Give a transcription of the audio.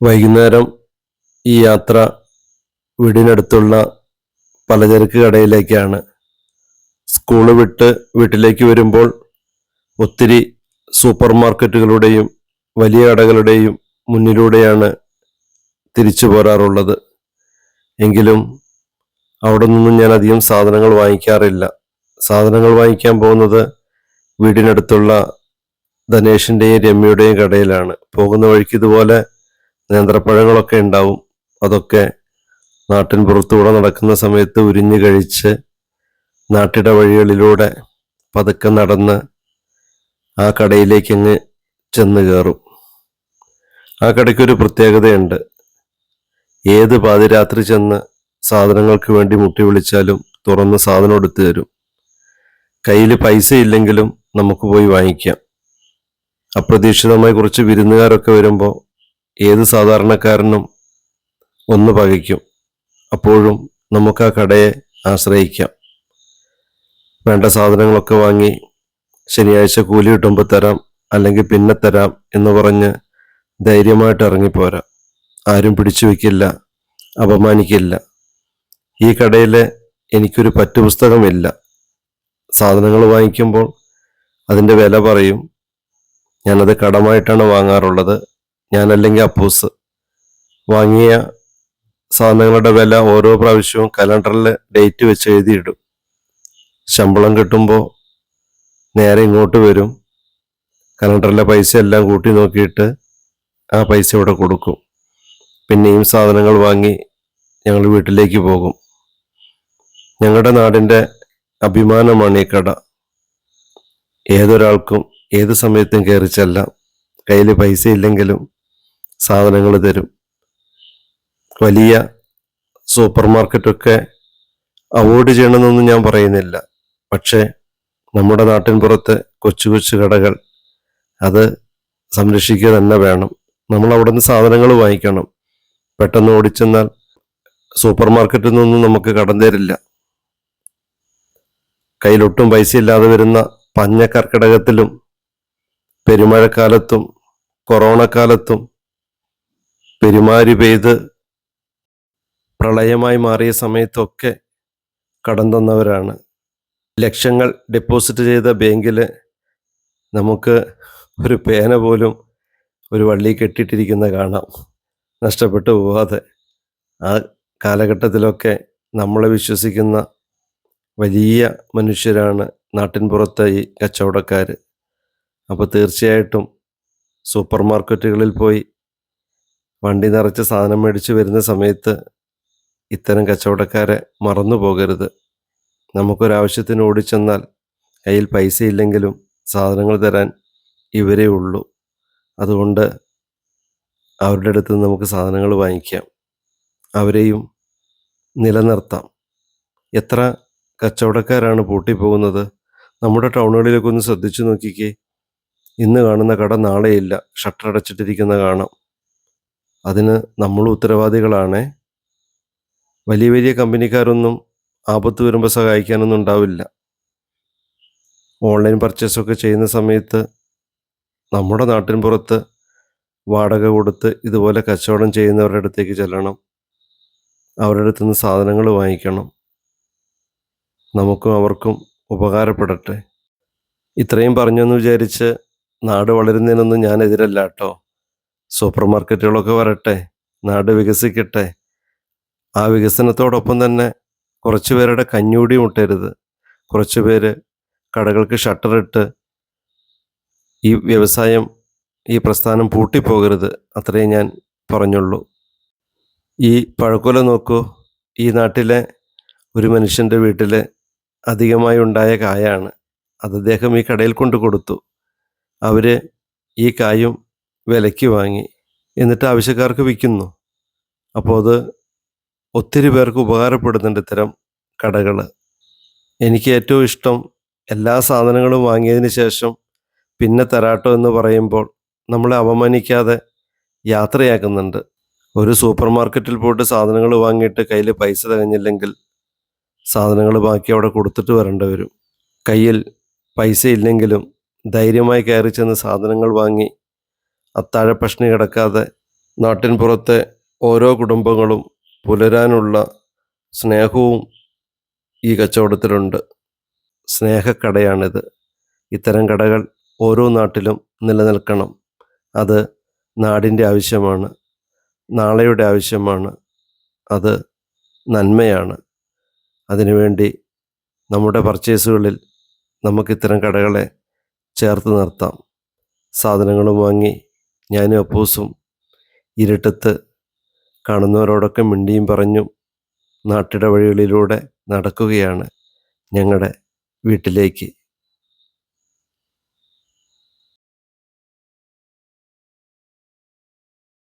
വൈകുന്നേരം ഈ യാത്ര വീടിനടുത്തുള്ള പലചരക്ക് കടയിലേക്കാണ്. സ്കൂൾ വിട്ട് വീട്ടിലേക്ക് വരുമ്പോൾ ഒത്തിരി സൂപ്പർ മാർക്കറ്റുകളുടെയും വലിയ കടകളുടെയും മുന്നിലൂടെയാണ് തിരിച്ചു പോരാറുള്ളത്. എങ്കിലും അവിടെ നിന്നും ഞാൻ അധികം സാധനങ്ങൾ വാങ്ങിക്കാറില്ല. സാധനങ്ങൾ വാങ്ങിക്കാൻ പോകുന്നത് വീടിനടുത്തുള്ള ധനേഷിന്റെയും രമ്യയുടെയും കടയിലാണ്. പോകുന്ന വഴിക്ക് ഇതുപോലെ നേന്ത്രപ്പഴങ്ങളൊക്കെ ഉണ്ടാവും. അതൊക്കെ നാട്ടിൻ പുറത്തൂടെ നടക്കുന്ന സമയത്ത് ഉരിഞ്ഞു കഴിച്ച് നാട്ടിട വഴികളിലൂടെ പതുക്കെ നടന്ന് ആ കടയിലേക്ക് അങ്ങ് ചെന്ന് കയറും. ആ കടയ്ക്കൊരു പ്രത്യേകതയുണ്ട്. ഏത് പാതിരാത്രി ചെന്ന് സാധനങ്ങൾക്ക് വേണ്ടി മുട്ടി വിളിച്ചാലും തുറന്ന് സാധനം എടുത്തു തരും. കയ്യിൽ പൈസ ഇല്ലെങ്കിലും നമുക്ക് പോയി വാങ്ങിക്കാം. അപ്രതീക്ഷിതമായി കുറച്ച് വിരുന്നുകാരൊക്കെ വരുമ്പോൾ ഏത് സാധാരണക്കാരനും ഒന്ന് പകയ്ക്കും. അപ്പോഴും നമുക്ക് ആ കടയെ ആശ്രയിക്കാം. വേണ്ട സാധനങ്ങളൊക്കെ വാങ്ങി ശനിയാഴ്ച കൂലി കിട്ടുമ്പോൾ തരാം അല്ലെങ്കിൽ പിന്നെ തരാം എന്ന് പറഞ്ഞ് ധൈര്യമായിട്ട് ഇറങ്ങിപ്പോരാ. ആരും പിടിച്ചു വയ്ക്കില്ല അപമാനിക്കില്ല. ഈ കടയിൽ എനിക്കൊരു പറ്റുപുസ്തകമില്ല. സാധനങ്ങൾ വാങ്ങിക്കുമ്പോൾ അതിന്റെ വില പറയും. ഞാനത് കടമായിട്ടാണ് വാങ്ങാറുള്ളത്. ഞാനല്ലെങ്കിൽ അപ്പൂസ് വാങ്ങിയ സാധനങ്ങളുടെ വില ഓരോ പ്രാവശ്യവും കലണ്ടറിൽ ഡേറ്റ് വെച്ച് എഴുതിയിടും. ശമ്പളം കിട്ടുമ്പോൾ നേരെ ഇങ്ങോട്ട് വരും. കലണ്ടറിലെ പൈസ എല്ലാം കൂട്ടി നോക്കിയിട്ട് ആ പൈസ ഇവിടെ കൊടുക്കും. പിന്നെയും സാധനങ്ങൾ വാങ്ങി ഞങ്ങൾ വീട്ടിലേക്ക് പോകും. ഞങ്ങളുടെ നാടിന്റെ അഭിമാനമാണ് ഈ കട. ഏതൊരാൾക്കും ഏത് സമയത്തും കയറി ചെല്ലാം. കയ്യിൽ പൈസ ഇല്ലെങ്കിലും സാധനങ്ങൾ തരും. വലിയ സൂപ്പർ മാർക്കറ്റൊക്കെ അവോയ്ഡ് ചെയ്യണമെന്നൊന്നും ഞാൻ പറയുന്നില്ല. പക്ഷേ നമ്മുടെ നാട്ടിൻ പുറത്തെ കൊച്ചു കൊച്ചു കടകൾ അത് സംരക്ഷിക്കുക തന്നെ വേണം. നമ്മൾ അവിടെ നിന്ന് സാധനങ്ങൾ വാങ്ങിക്കണം. പെട്ടെന്ന് ഓടിച്ചെന്നാൽ സൂപ്പർ മാർക്കറ്റിൽ നിന്നൊന്നും നമുക്ക് കടം തരില്ല. കയ്യിലൊട്ടും പൈസ ഇല്ലാതെ വരുന്ന പഞ്ഞ കർക്കിടകത്തിലും പെരുമഴക്കാലത്തും കൊറോണ കാലത്തും പെരുമാരി പെയ്ത് പ്രളയമായി മാറിയ സമയത്തൊക്കെ കടം തന്നവരാണ്. ലക്ഷങ്ങൾ ഡെപ്പോസിറ്റ് ചെയ്ത ബാങ്കിൽ നമുക്ക് ഒരു പേന പോലും ഒരു വള്ളി കെട്ടിയിട്ടിരിക്കുന്ന കാണാം. നഷ്ടപ്പെട്ടു പോവാതെ. ആ കാലഘട്ടത്തിലൊക്കെ നമ്മളെ വിശ്വസിക്കുന്ന വലിയ മനുഷ്യരാണ് നാട്ടിൻ പുറത്തെ ഈ കച്ചവടക്കാർ അപ്പോൾ തീർച്ചയായിട്ടും സൂപ്പർ മാർക്കറ്റുകളിൽ പോയി വണ്ടി നിറച്ച് സാധനം മേടിച്ച് വരുന്ന സമയത്ത് ഇത്തരം കച്ചവടക്കാരെ മറന്നു പോകരുത്. നമുക്കൊരാവശ്യത്തിന് ഓടിച്ചെന്നാൽ കയ്യിൽ പൈസ ഇല്ലെങ്കിലും സാധനങ്ങൾ തരാൻ ഇവരേ ഉള്ളൂ. അതുകൊണ്ട് അവരുടെ അടുത്ത് നമുക്ക് സാധനങ്ങൾ വാങ്ങിക്കാം. അവരെയും നിലനിർത്താം. എത്ര കച്ചവടക്കാരാണ് പൂട്ടിപ്പോകുന്നത്? നമ്മുടെ ടൗണുകളിലൊക്കെ ഒന്ന് ശ്രദ്ധിച്ചു നോക്കിക്കേ. ഇന്ന് കാണുന്ന കട നാളെയില്ല. ഷട്ടർ അടച്ചിട്ടിരിക്കുന്ന കാണാം. അതിന് നമ്മൾ ഉത്തരവാദികളാണ്. വലിയ വലിയ കമ്പനിക്കാരൊന്നും ആപത്ത് വരുമ്പോൾ സഹായിക്കാനൊന്നും ഉണ്ടാവില്ല. ഓൺലൈൻ പർച്ചേസൊക്കെ ചെയ്യുന്ന സമയത്ത് നമ്മുടെ നാട്ടിൻ പുറത്ത് വാടക കൊടുത്ത് ഇതുപോലെ കച്ചവടം ചെയ്യുന്നവരുടെ അടുത്തേക്ക് ചെല്ലണം. അവരുടെ അടുത്ത് നിന്ന് സാധനങ്ങൾ വാങ്ങിക്കണം. നമുക്കും അവർക്കും ഉപകാരപ്പെടട്ടെ. ഇത്രയും പറഞ്ഞെന്ന് വിചാരിച്ച് നാട് വളരുന്നതിനൊന്നും ഞാൻ എതിരല്ല കേട്ടോ. സൂപ്പർ മാർക്കറ്റുകളൊക്കെ വരട്ടെ നാട് വികസിക്കട്ടെ. ആ വികസനത്തോടൊപ്പം തന്നെ കുറച്ച് പേരുടെ കഞ്ഞൂടി മുട്ടരുത്. കുറച്ച് പേര് കടകൾക്ക് ഷട്ടറിട്ട് ഈ വ്യവസായം ഈ പ്രസ്ഥാനം പൂട്ടിപ്പോകരുത് അത്രയും ഞാൻ പറഞ്ഞുള്ളൂ. ഈ പഴക്കൊല നോക്കൂ. ഈ നാട്ടിലെ ഒരു മനുഷ്യന്റെ വീട്ടിൽ അധികമായി ഉണ്ടായ കായാണ്. അത് അദ്ദേഹം ഈ കടയിൽ കൊണ്ട് കൊടുത്തു അവർ ഈ കായും വിലയ്ക്ക് വാങ്ങി എന്നിട്ട് ആവശ്യക്കാർക്ക് വിൽക്കുന്നു. അപ്പോൾ അത് ഒത്തിരി പേർക്ക് ഉപകാരപ്പെടുന്നുണ്ട് ഇത്തരം കടകൾ. എനിക്ക് ഏറ്റവും ഇഷ്ടം എല്ലാ സാധനങ്ങളും വാങ്ങിയതിന് ശേഷം പിന്നെ തരാട്ടോ എന്ന് പറയുമ്പോൾ നമ്മളെ അപമാനിക്കാതെ യാത്രയാക്കുന്നുണ്ട്. ഒരു സൂപ്പർ മാർക്കറ്റിൽ പോയിട്ട് സാധനങ്ങൾ വാങ്ങിയിട്ട് കയ്യിൽ പൈസ തികഞ്ഞില്ലെങ്കിൽ സാധനങ്ങൾ ബാക്കി അവിടെ കൊടുത്തിട്ട് വരേണ്ടി വരും. കയ്യിൽ പൈസ ഇല്ലെങ്കിലും ധൈര്യമായി കയറി ചെന്ന് സാധനങ്ങൾ വാങ്ങി അത്താഴ പഷ്ണി കിടക്കാതെ നാട്ടിൻ പുറത്തെ ഓരോ കുടുംബങ്ങളും പുലരാനുള്ള സ്നേഹവും ഈ കച്ചവടത്തിലുണ്ട്. സ്നേഹക്കടയാണിത്. ഇത്തരം കടകൾ ഓരോ നാട്ടിലും നിലനിൽക്കണം. അത് നാടിന്റെ ആവശ്യമാണ്. നാളെയുടെ ആവശ്യമാണ്. അത് നന്മയാണ്. അതിനുവേണ്ടി നമ്മുടെ പർച്ചേസുകളിൽ നമുക്കിത്തരം കടകളെ ചേർത്ത് നിർത്താം. സാധനങ്ങളും വാങ്ങി ഞാനും അപ്പൂസും ഇരുട്ടത്ത് കാണുന്നവരോടൊക്കെ മിണ്ടിയും പറഞ്ഞും നാട്ടിടവഴികളിലൂടെ നടക്കുകയാണ് ഞങ്ങളുടെ വീട്ടിലേക്ക്.